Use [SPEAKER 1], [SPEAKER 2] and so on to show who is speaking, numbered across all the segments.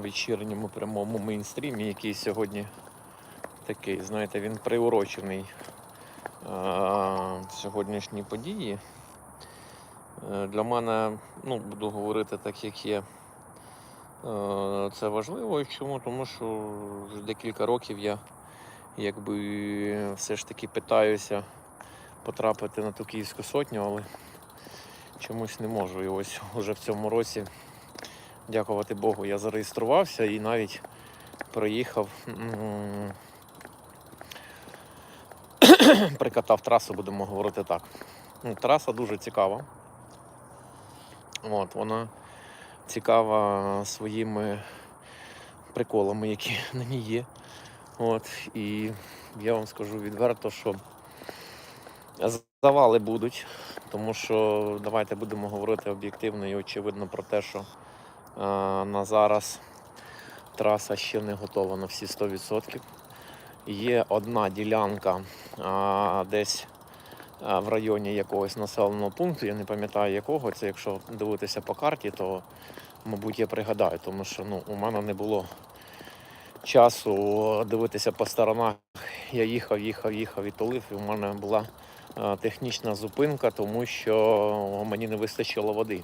[SPEAKER 1] вечірньому прямому мейнстрімі, який сьогодні такий, знаєте, він приурочений е, сьогоднішній події. Е, Для мене, ну, буду говорити так, як є. Е, Це важливо. Чому? Тому що вже декілька років я якби все ж таки питаюся потрапити на ту київську сотню, але чомусь не можу. І ось уже в цьому році, дякувати Богу, я зареєструвався і навіть проїхав. Прикатав трасу, будемо говорити так. Ну, Траса дуже цікава. От, вона цікава своїми приколами, які на ній є. От, і я вам скажу відверто, що завали будуть, тому що давайте будемо говорити об'єктивно і очевидно про те, що на зараз траса ще не готова на всі 100%. Є одна ділянка десь в районі якогось населеного пункту, я не пам'ятаю якого. Це якщо дивитися по карті, то мабуть я пригадаю, тому що ну, у мене не було часу дивитися по сторонах. Я їхав, їхав, їхав і тулив, і у мене була технічна зупинка, тому що мені не вистачило води.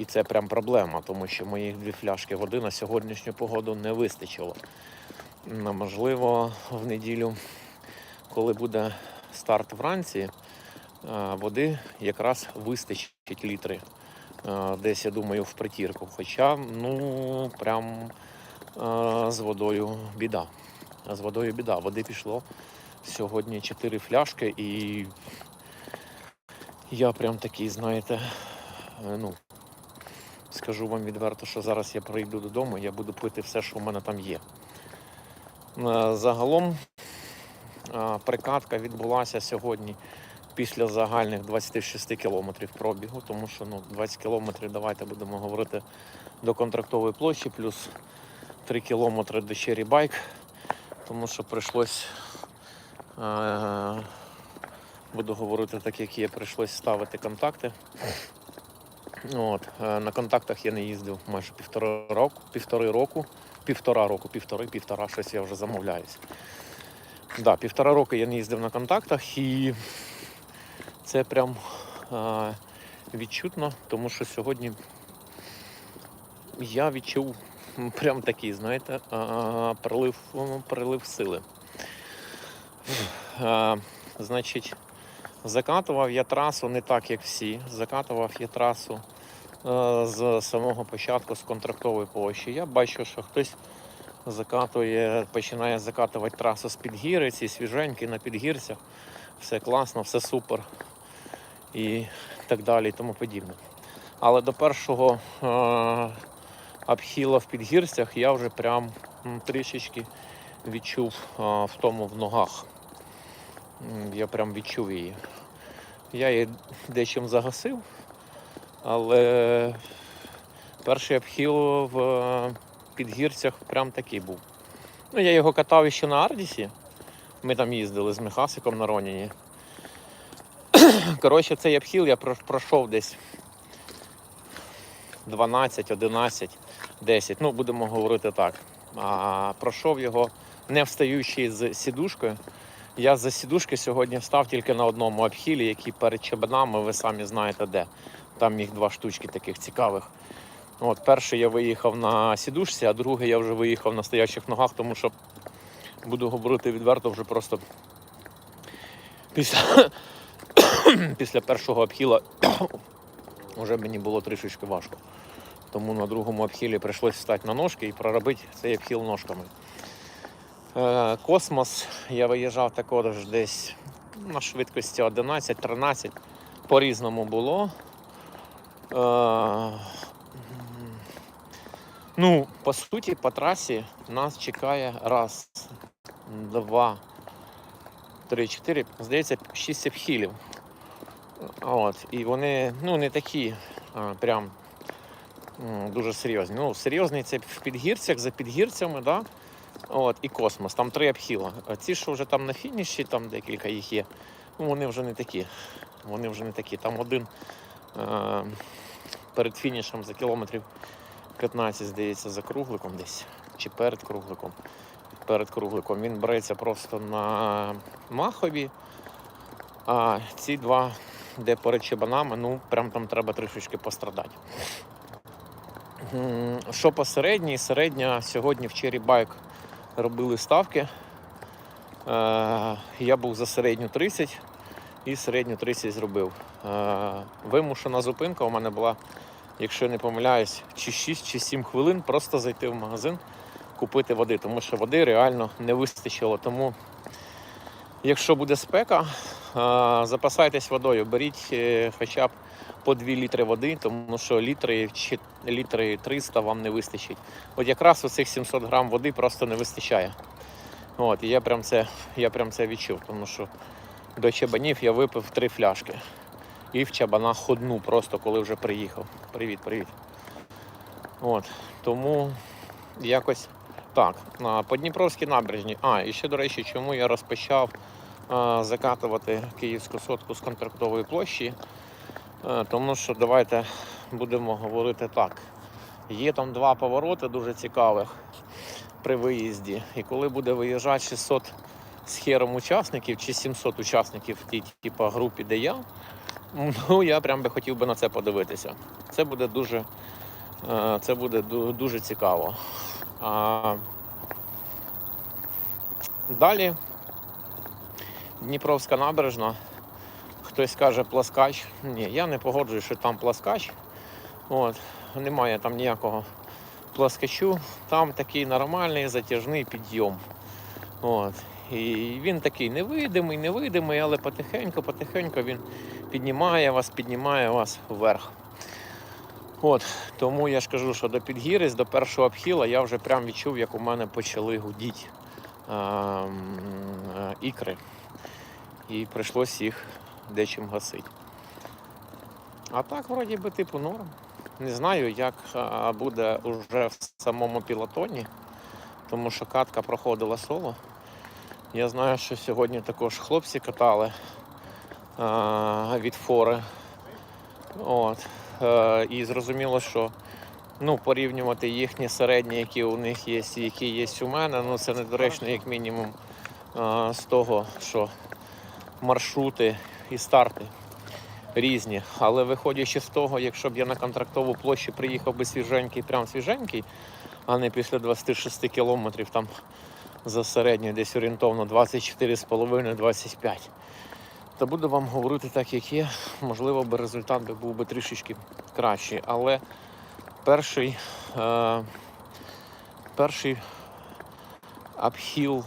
[SPEAKER 1] І це прям проблема, тому що моїх дві фляшки води на сьогоднішню погоду не вистачило. Ну, Можливо, в неділю, коли буде старт вранці, води якраз вистачить літри. Десь, я думаю, в притірку. Хоча, ну, прям з водою біда. З водою біда. Води пішло сьогодні 4 фляшки, і я прям такий, знаєте, е, ну, скажу вам відверто, що зараз я прийду додому, я буду пити все, що в мене там є. Е, Загалом е, прикатка відбулася сьогодні після загальних 26 кілометрів пробігу, тому що ну, 20 кілометрів, давайте будемо говорити до контрактової площі, плюс 3 кілометри до Bike, тому що прийшлось, е, буду говорити так, як є, прийшлось ставити контакти. От, е, на контактах я не їздив майже півтора року, півтори року, півтора року, півтори, півтора, щось я вже замовляюсь. Да, півтора року я не їздив на контактах і це прям е, відчутно, тому що сьогодні я відчув прям такий, знаєте, е, прилив, прилив сили. Е, значить, закатував я трасу не так, як всі. Закатував я трасу е, з самого початку з контрактової площі. Я бачу, що хтось закатує, починає закатувати трасу з підгіри, ці свіженькі на підгірцях. Все класно, все супер і так далі, і тому подібне. Але до першого е, обхіла в підгірцях я вже прям трішечки відчув е, втому в ногах. Я прям відчув її. Я її дечим загасив, але перший обхіл в е, підгірцях прям такий був. Ну, я його катав ще на Ардісі. Ми там їздили з Михасиком на Роніні. Коротше, цей обхіл я пройшов десь 12, 11, 10. Ну, будемо говорити так. А, пройшов його не встаючи з сідушкою. Я за сідушки сьогодні встав тільки на одному обхілі, який перед чебанами, ви самі знаєте де. Там їх два штучки таких цікавих. От, перший я виїхав на сідушці, а другий я вже виїхав на стоячих ногах, тому що буду говорити відверто вже просто після, після першого обхіла вже мені було трішечки важко. Тому на другому обхілі прийшлось встати на ножки і проробити цей обхіл ножками. Е, Космос я виїжджав також десь на швидкості 11-13. По-різному було. Е, Ну, по суті, по трасі нас чекає раз, два, три, чотири, здається, шість обхилів. От, і вони ну, не такі а, прям дуже серйозні. Ну, серйозний це в підгірцях, за підгірцями, да? От, і космос, там три обхіла. Ці, що вже там на фініші, там декілька їх є, ну, вони вже не такі. Вони вже не такі. Там один е, перед фінішем за кілометрів 15, здається, за кругликом десь. Чи перед кругликом. Перед кругликом. Він береться просто на махові. А ці два, де перед чебанами, ну прям там треба трішечки пострадати. Що по середній? Середня сьогодні в Bike робили ставки. Е, Я був за середню 30 і середню 30 зробив. Е, Вимушена зупинка у мене була, якщо я не помиляюсь, чи 6 чи 7 хвилин просто зайти в магазин, купити води, тому що води реально не вистачило. Тому, якщо буде спека, е, запасайтесь водою, беріть хоча б по 2 літри води, тому що літри, чи літри 300 вам не вистачить. От якраз оцих 700 грам води просто не вистачає. От, і я прям це, я прям це відчув, тому що до чабанів я випив три фляшки. І в чабанах одну просто, коли вже приїхав. Привіт, привіт. От, тому якось так. По Дніпровській набережні. А, і ще, до речі, чому я розпочав а, закатувати київську сотку з контрактової площі. Е, Тому що давайте будемо говорити так. Є там два повороти дуже цікавих при виїзді. І коли буде виїжджати 600 з хером учасників чи 700 учасників в тій типу, групі, де я, ну я прям би хотів би на це подивитися. Це буде дуже, е, це буде дуже цікаво. А, далі Дніпровська набережна. Хтось каже пласкач. Ні, я не погоджуюсь, що там пласкач. От, немає там ніякого пласкачу. Там такий нормальний затяжний підйом. От. І він такий невидимий, невидимий, але потихеньку, потихеньку він піднімає вас, піднімає вас вверх. От, тому я ж кажу, що до підгірець, до першого обхіла я вже прям відчув, як у мене почали гудіти е, м, е, ікри. І прийшлось їх дечим гасити. А так, вроді би, типу, норм. Не знаю, як буде уже в самому пілотоні, тому що катка проходила соло. Я знаю, що сьогодні також хлопці катали а, від фори. От. Е, і зрозуміло, що ну, порівнювати їхні середні, які у них є, і які є у мене, ну це недоречно, як мінімум, а, з того, що маршрути і старти різні. Але виходячи з того, якщо б я на контрактову площу приїхав би свіженький, прям свіженький, а не після 26 кілометрів там за середньою десь орієнтовно 24,5-25, то буду вам говорити так, як є. Можливо, би результат був би трішечки кращий. Але перший, е, перший обхіл,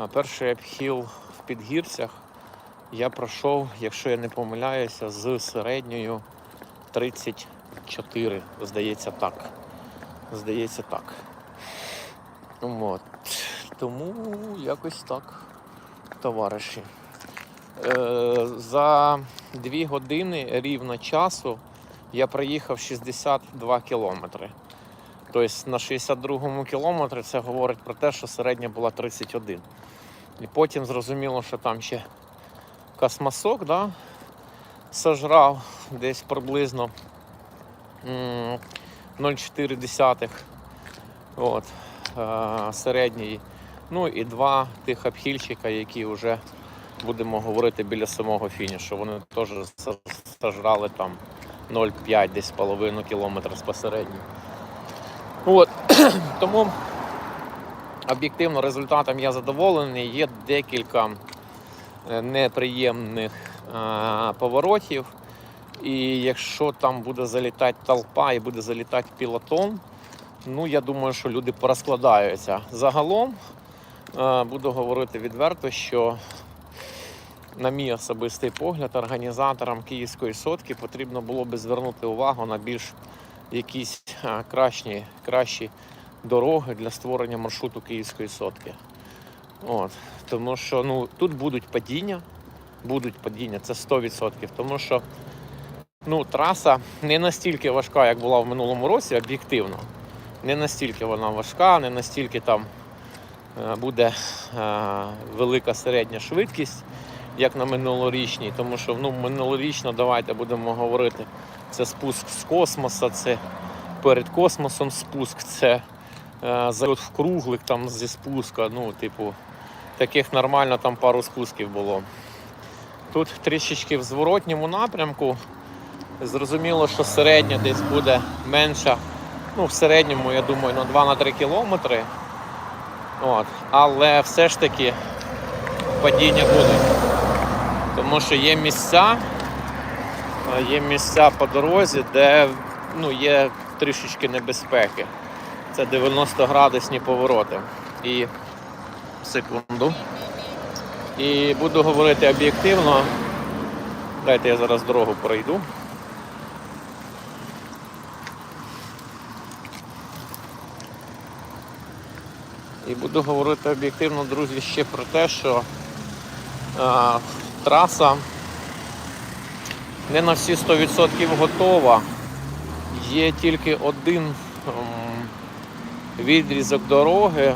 [SPEAKER 1] е, перший обхіл в підгірцях я пройшов, якщо я не помиляюся, з середньою 34. Здається так. Здається так. От. Тому якось так, товариші. Е, за дві години рівно часу я проїхав 62 кілометри. Тобто на 62-му кілометрі це говорить про те, що середня була 31. І потім зрозуміло, що там ще космосок, да, сожрав десь приблизно 0,4 от, середній. Ну і два тих обхильчика, які вже будемо говорити біля самого фінішу. Вони теж со- сожрали там 0,5 десь половину кілометра з посередньо. От. Тому об'єктивно результатом я задоволений. Є декілька неприємних е, поворотів. І якщо там буде залітати толпа і буде залітати пілотон, ну я думаю, що люди порозкладаються. Загалом е, буду говорити відверто, що, на мій особистий погляд, організаторам Київської сотки потрібно було би звернути увагу на більш якісь е, кращі, кращі дороги для створення маршруту Київської сотки. От. Тому що ну, тут будуть падіння, будуть падіння, це 100%. Тому що ну, траса не настільки важка, як була в минулому році, об'єктивно. Не настільки вона важка, не настільки там е, буде е, велика середня швидкість, як на минулорічній. Тому що ну, минулорічно, давайте будемо говорити, це спуск з космоса, це перед космосом спуск, це зальот в круглик там зі спуска. Ну, типу, таких нормально там пару спусків було. Тут трішечки в зворотньому напрямку. Зрозуміло, що середня десь буде менша. Ну, в середньому, я думаю, на 2-3 кілометри. От. Але все ж таки падіння буде. Тому що є місця, е, є місця по дорозі, де ну, є трішечки небезпеки. Це 90 градусні повороти. І секунду. І буду говорити об'єктивно. Дайте я зараз дорогу пройду. І буду говорити об'єктивно, друзі, ще про те, що е, траса не на всі 100% готова. Є тільки один відрізок дороги,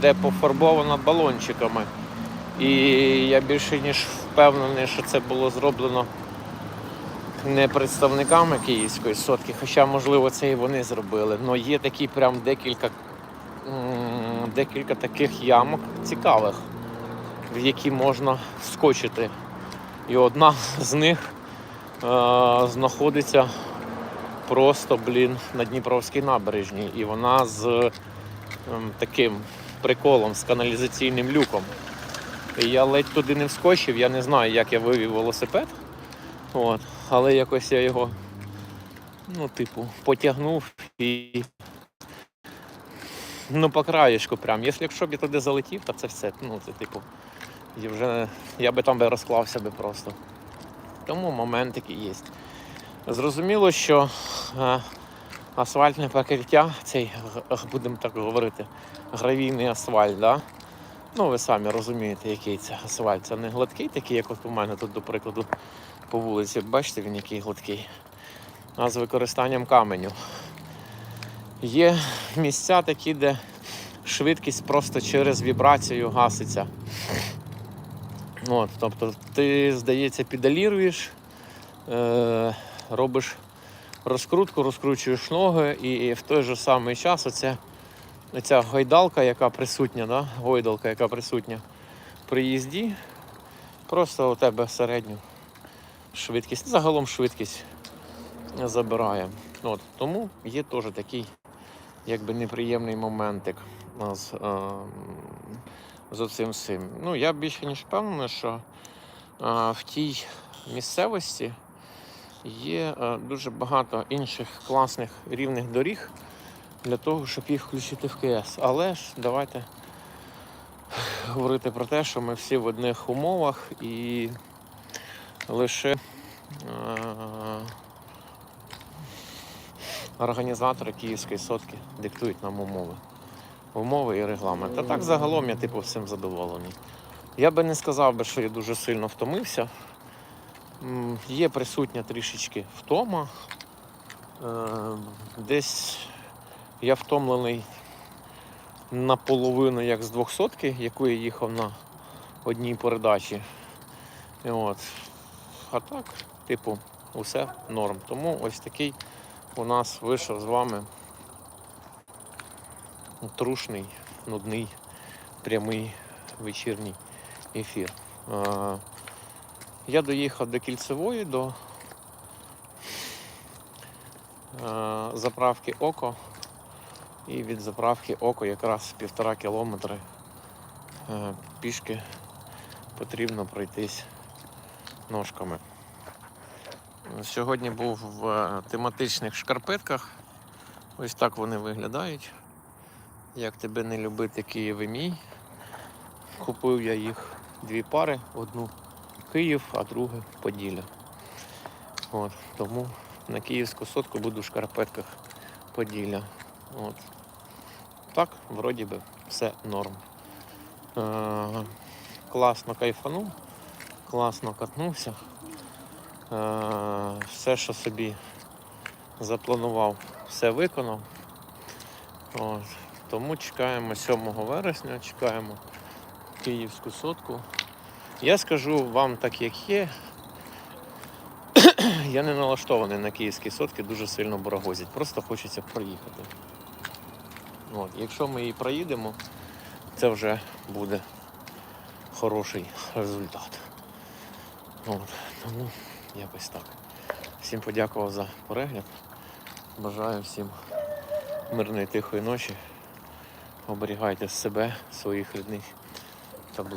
[SPEAKER 1] де пофарбовано балончиками. І я більше ніж впевнений, що це було зроблено не представниками київської сотки, хоча, можливо, це і вони зробили. Але є такі прям декілька, декілька таких ямок цікавих, в які можна скочити. І одна з них е, знаходиться просто, блін, на Дніпровській набережній. І вона з ем, таким приколом, з каналізаційним люком. І я ледь туди не вскочив, я не знаю, як я вивів велосипед. От. Але якось я його, ну, типу, потягнув і. Ну, по краєшку прям. Якщо, б я туди залетів, то це все. Ну, це типу. І вже я би там би розклався би просто. Тому моментики є. Зрозуміло, що е, асфальтне покриття, цей, будемо так говорити, гравійний асфальт, да? ну ви самі розумієте, який це асфальт. Це не гладкий, такий, як от у мене тут, до прикладу, по вулиці. Бачите, він який гладкий. А з використанням каменю. Є місця такі, де швидкість просто через вібрацію гаситься. От, тобто ти, здається, підаліруєш, е, робиш розкрутку, розкручуєш ноги, і в той же самий час оця, оця гойдалка, яка присутня, да? гойдалка, яка присутня при їзді, просто у тебе середню швидкість, загалом швидкість забирає. От, тому є теж такий якби неприємний моментик з, е, з оцим всім. Ну, я більше ніж впевнений, що е, в тій місцевості є е, дуже багато інших класних рівних доріг для того, щоб їх включити в КС. Але ж давайте говорити про те, що ми всі в одних умовах і лише е, організатори Київської сотки диктують нам умови. Умови і регламент. А так загалом я типу всім задоволений. Я би не сказав би, що я дуже сильно втомився. Є присутня трішечки втома. Е, Десь я втомлений наполовину як з 200-ки, яку я їхав на одній передачі. От. А так, типу, усе норм. Тому ось такий у нас вийшов з вами трушний, нудний, прямий вечірній ефір. Я доїхав до кільцевої, до е, заправки Око. І від заправки Око якраз півтора кілометри е, пішки потрібно пройтись ножками. Сьогодні був в е, тематичних шкарпетках. Ось так вони виглядають. Як тебе не любити Київ мій. Купив я їх дві пари, одну Київ, а другу Поділля. От, тому на київську сотку буду в шкарпетках Поділля. От. Так, вроді би, все норм. Е, класно кайфанув, класно катнувся. Е, все, що собі запланував, все виконав. От. Тому чекаємо 7 вересня, чекаємо київську сотку. Я скажу вам так, як є. я не налаштований на київські сотки, дуже сильно барагозять. Просто хочеться проїхати. От. Якщо ми її проїдемо, це вже буде хороший результат. От. Тому якось так. Всім подякував за перегляд. Бажаю всім мирної тихої ночі. Оберігайте себе, своїх рідних